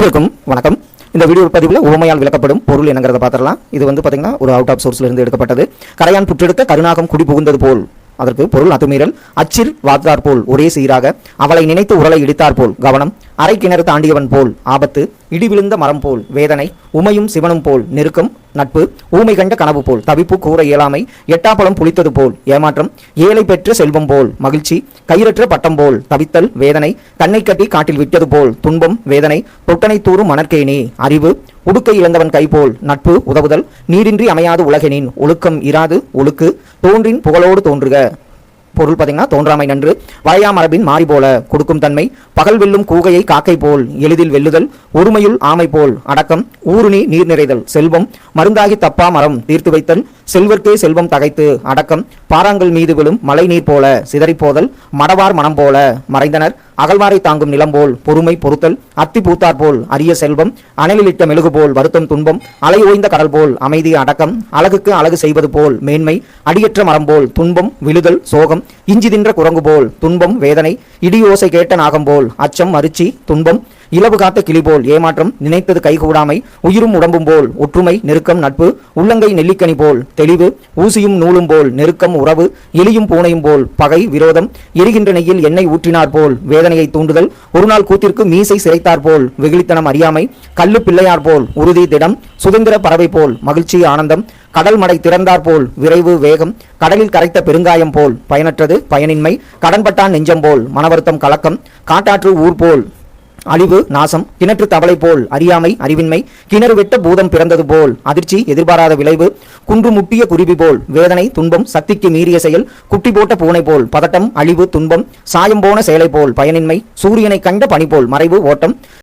அனைவருக்கும் வணக்கம். இந்த வீடியோ பதிவில் உவமையால் விளக்கப்படும் பொருள் என்னங்கிறத பார்த்துடலாம். இது வந்து பார்த்தீங்கன்னா ஒரு அவுட் ஆஃப் சோர்ஸ்ல இருந்து எடுக்கப்பட்டது. கரையான் புற்றெடுத்த கருணாகம் குடி புகுந்தது போல். அதற்கு பொருள் அத்துமீறல். அச்சில் வாத்தார் போல் ஒரே சீராக அவளை நினைத்து உரலை இடித்தார் போல். கவனம். அரை கிணறு தாண்டியவன் போல். ஆபத்து. இடி விழுந்த மரம் போல். வேதனை. உமையும் சிவனும் போல். நெருக்கம். நட்பு. ஊமை கண்ட கனவு போல். தவிப்பு கூற இயலாமை. எட்டாப்பழம் புளித்தது போல். ஏமாற்றம். ஏழை பெற்ற செல்வம் போல். மகிழ்ச்சி. கயிறற்ற பட்டம் போல். தவித்தல். வேதனை. கண்ணை கட்டி காட்டில் விட்டது போல். துன்பம். வேதனை. தொட்டனை தூறும் மணற்கேணி. அறிவு. உடுக்கை இழந்தவன் கை போல் நட்பு உதவுதல் நீரின்றி அமையாது உலகெனின் ஒழுக்கம் இராது ஒழுக்கு தோன்றின் புகழோடு தோன்றுக. பொருள் பார்த்தீங்கன்னா தோன்றாமை நன்று. வளையா மரபின் மாறி போல கொடுக்கும் தன்மை பகல் வெல்லும் கூகையை காக்கை போல் எளிதில் வெல்லுதல் ஒருமையுள் ஆமை போல் அடக்கம் ஊருணி நீர் நிறைதல் செல்வம் மருந்தாகி தப்பா மரம் தீர்த்து வைத்தல் செல்வர்க்கே செல்வம் தகைத்து அடக்கம் பாறாங்கல் மீது விழும் மழை நீர் போல சிதறிப்போதல் மடவார் மனம் போல மறைந்தனர் அகழ்வாரை தாங்கும் நிலம் போல் பொறுமை பொறுத்தல் அத்தி பூத்தார் போல் அரிய செல்வம் அனலிலிட்ட மெழுகு போல் வருத்தம் துன்பம் அலை ஓய்ந்த கடல் போல் அமைதி அடக்கம் அழகுக்கு அழகு செய்வது போல் மேன்மை அடியற்ற மரம் போல் துன்பம் விழுதல் சோகம் இஞ்சி தின்ற குரங்கு போல் துன்பம் வேதனை இடியோசை கேட்ட நாகம் போல் அச்சம் அரிச்சி துன்பம் இலவு காத்த கிளி போல் ஏமாற்றம் நினைத்தது கைகூடாமை உயிரும் உடம்பும் போல் ஒற்றுமை நெருக்கம் நட்பு உள்ளங்கை நெல்லிக்கனி போல் தெளிவு ஊசியும் நூலும் போல் நெருக்கம் உறவு எலியும் பூனையும் போல் பகை விரோதம் எரிகின்ற நெய்யில் எண்ணெய் ஊற்றினார் போல் வேதனையை தூண்டுதல் ஒருநாள் கூத்திற்கு மீசை சிறைத்தார் போல் வெகுளித்தனம் அறியாமை கல்லு பிள்ளையார் போல் உறுதி திடம் சுதந்திர பறவை போல் மகிழ்ச்சி ஆனந்தம் கடல் மடை திறந்தார் போல் விரைவு வேகம் கடலில் கரைத்த பெருங்காயம் போல் பயனற்றது பயனின்மை கடன்பட்டான் நெஞ்சம் போல் மனவருத்தம் கலக்கம் காட்டாற்று ஊர் போல் அழிவு நாசம் கிணற்று தவளை போல் அறியாமை அறிவின்மை கிணறு வெட்ட பூதம் பிறந்தது போல் அதிர்ச்சி எதிர்பாராத விளைவு குன்று முட்டிய குருவி போல் வேதனை துன்பம் சக்திக்கு மீறிய செயல் குட்டி போட்ட பூனை போல் பதட்டம் அழிவு துன்பம் சாயம் போன செயலை போல் பயனின்மை சூரியனை கண்ட பனி போல் மறைவு ஓட்டம்